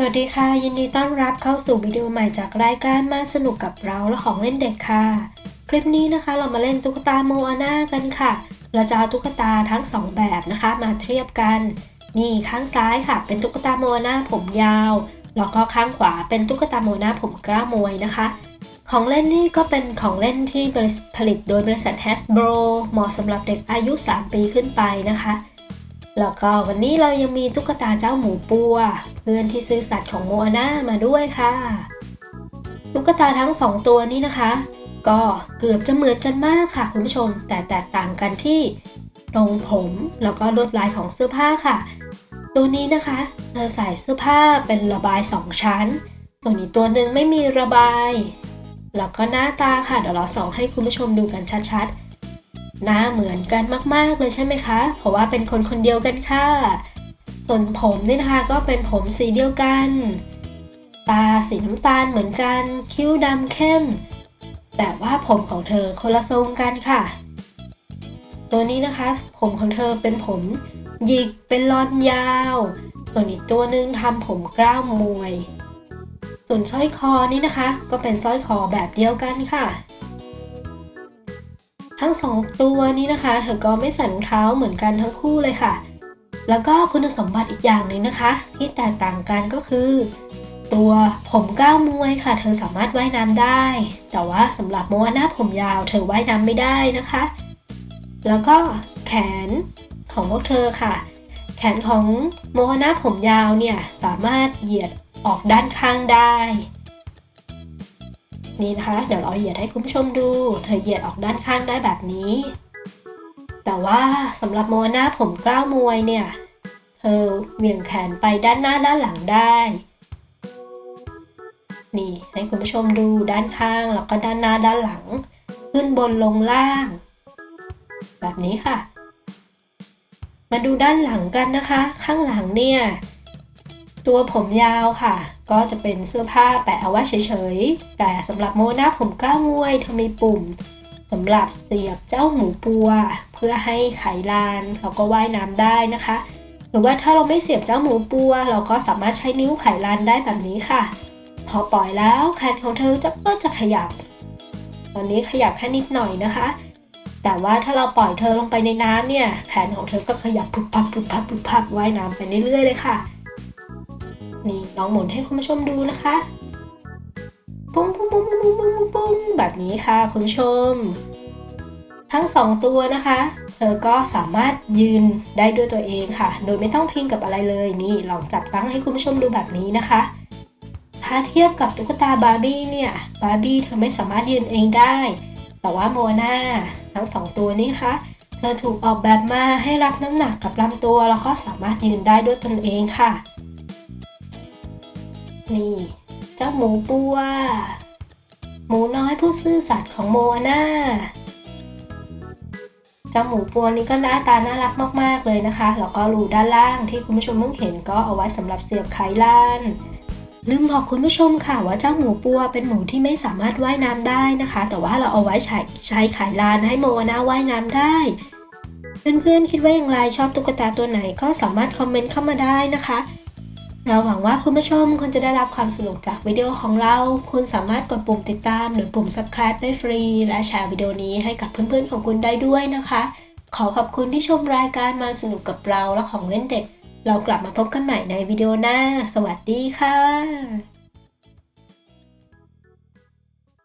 สวัสดีค่ะ ยินดีต้อนรับเข้าสู่วิดีโอใหม่จากรายการมาสนุกกับเราและของเล่นเด็กค่ะ คลิปนี้นะคะเรามาเล่นตุ๊กตาโมอาน่ากันค่ะ เราจะเอาตุ๊กตาทั้งสองแบบนะคะ มาเทียบกัน นี่ข้างซ้ายค่ะ เป็นตุ๊กตาโมอาน่าผมยาวแล้วก็ข้างขวาเป็นตุ๊กตาโมอาน่าผมกล้ามวยนะคะ ของเล่นนี่ก็เป็นของเล่นที่ผลิตโดยบริษัท Hasbro เหมาะสำหรับเด็กอายุ 3 ปีขึ้นไปนะคะ แล้วก็วันนี้เรายังมีตุ๊กตาเจ้าหมูปัวเพื่อนที่ซื้อสัตว์ของโมอาน่ามาด้วยค่ะ ตุ๊กตาทั้งสองตัวนี้นะคะ ก็เกือบจะเหมือนกันมากค่ะคุณผู้ชม แต่แตกต่างกันที่ตรงผมแล้วก็ลวดลายของเสื้อผ้าค่ะ ตัวนี้นะคะเธอใส่เสื้อผ้าเป็นระบายสองชั้น ส่วนอีกตัวหนึ่งไม่มีระบาย แล้วก็หน้าตาค่ะเดี๋ยวเราส่องให้คุณผู้ชมดูกันชัดๆ หน้าเหมือนกันมากๆเลยใช่ไหมคะ เพราะว่าเป็นคนคนเดียวกันค่ะ ส่วนผมนี่นะคะก็เป็นผมสีเดียวกัน ตาสีน้ำตาลเหมือนกัน คิ้วดำเข้ม แต่ว่าผมของเธอคนละทรงกันค่ะ ตัวนี้นะคะ ผมของเธอเป็นผมหยิกเป็นลอนยาว ส่วนอีกตัวหนึ่งทำผมกล้าวมวย ส่วนสร้อยคอนี่นะคะ ก็เป็นสร้อยคอแบบเดียวกันค่ะ ทั้งสองตัวนี้นะคะ เธอก็ไม่ใส่รองเท้าเหมือนกันทั้งคู่เลยค่ะ แล้วก็คุณสมบัติอีกอย่างหนึ่งนะคะ ที่แตกต่างกันก็คือ ตัวผมก้าวมวยค่ะ เธอสามารถว่ายน้ำได้ แต่ว่าสำหรับโมอาน่าผมยาว เธอว่ายน้ำไม่ได้นะคะ แล้วก็แขนของพวกเธอค่ะ แขนของโมอาน่าผมยาวเนี่ยสามารถเหยียดออกด้านข้างได้ นี่นะคะ เดี๋ยวเราเหยียดให้คุณผู้ชมดู เธอเหยียดออกด้านข้างได้แบบนี้ แต่ว่าสำหรับโมนาผมกล้าวมวยเนี่ย เธอเหวี่ยงแขนไปด้านหน้าด้านหลังได้ นี่ให้คุณผู้ชมดูด้านข้างแล้วก็ด้านหน้าด้านหลัง ขึ้นบนลงล่าง แบบนี้ค่ะ มาดูด้านหลังกันนะคะ ข้างหลังเนี่ย ตัวผมยาวค่ะ ก็จะเป็นเสื้อผ้าแปะเอาไว้เฉยๆ แต่สำหรับโมนาผมกล้ามวยเธอมีปุ่มสำหรับเสียบเจ้าหมูปัว เพื่อให้ไขลานเราก็ว่ายน้ำได้นะคะ หรือว่าถ้าเราไม่เสียบเจ้าหมูปัว เราก็สามารถใช้นิ้วไขลานได้แบบนี้ค่ะ พอปล่อยแล้วแขนของเธอจะก็จะขยับ ตอนนี้ขยับแค่นิดหน่อยนะคะ แต่ว่าถ้าเราปล่อยเธอลงไปในน้ำเนี่ยแขนของเธอก็ขยับปุบปับปุบปับปุบปับว่ายน้ำไปเรื่อยๆเลยค่ะ นี่ลองหมุนให้คุณผู้ชมดูนะคะปุ้งปุ้งปุ้งปุ้งปุ้งปุ้งปุ้งแบบนี้ค่ะ คุณผู้ชม ทั้งสองตัวนะคะ เธอก็สามารถยืนได้ด้วยตัวเองค่ะ โดยไม่ต้องพิงกับอะไรเลยนี่ลองจัดตั้งให้คุณผู้ชมดูแบบนี้นะคะถ้าเทียบกับตุ๊กตาบาร์บี้เนี่ยบาร์บี้เธอไม่สามารถยืนเองได้ แต่ว่าโมนาทั้งสองตัวนี้คะเธอถูกออกแบบมาให้รับน้ำหนักกับลำตัว แล้วก็สามารถยืนได้ด้วยตนเองค่ะ นี่ เจ้าหมูปัว หมูน้อยผู้ซื่อสัตย์ของโมอาน่าเจ้าหมูปัวนี้ก็หน้าตาน่ารักมาก ๆ เลยนะคะ แล้วก็รูด้านล่างที่คุณผู้ชมเพิ่งเห็นก็เอาไว้สำหรับเสียบไขลานลืมบอกคุณผู้ชมค่ะว่าเจ้าหมูปัวเป็นหมูที่ไม่สามารถว่ายน้ำได้นะคะ แต่ว่าเราเอาไว้ใช้ใช้ไขลานให้โมอาน่าว่ายน้ำได้เพื่อนๆคิดว่าอย่างไรชอบตุ๊กตาตัวไหนก็สามารถคอมเมนต์เข้ามาได้นะคะ เราหวังว่าคุณผู้ชมคุณจะได้รับความสนุกจากวิดีโอของเรา คุณสามารถกดปุ่มติดตามหรือปุ่ม subscribe ได้ฟรี และแชร์วิดีโอนี้ให้กับเพื่อนๆของคุณได้ด้วยนะคะ ขอขอบคุณที่ชมรายการมาสนุกกับเราและของเล่นเด็ก เรากลับมาพบกันใหม่ในวิดีโอหน้า สวัสดีค่ะ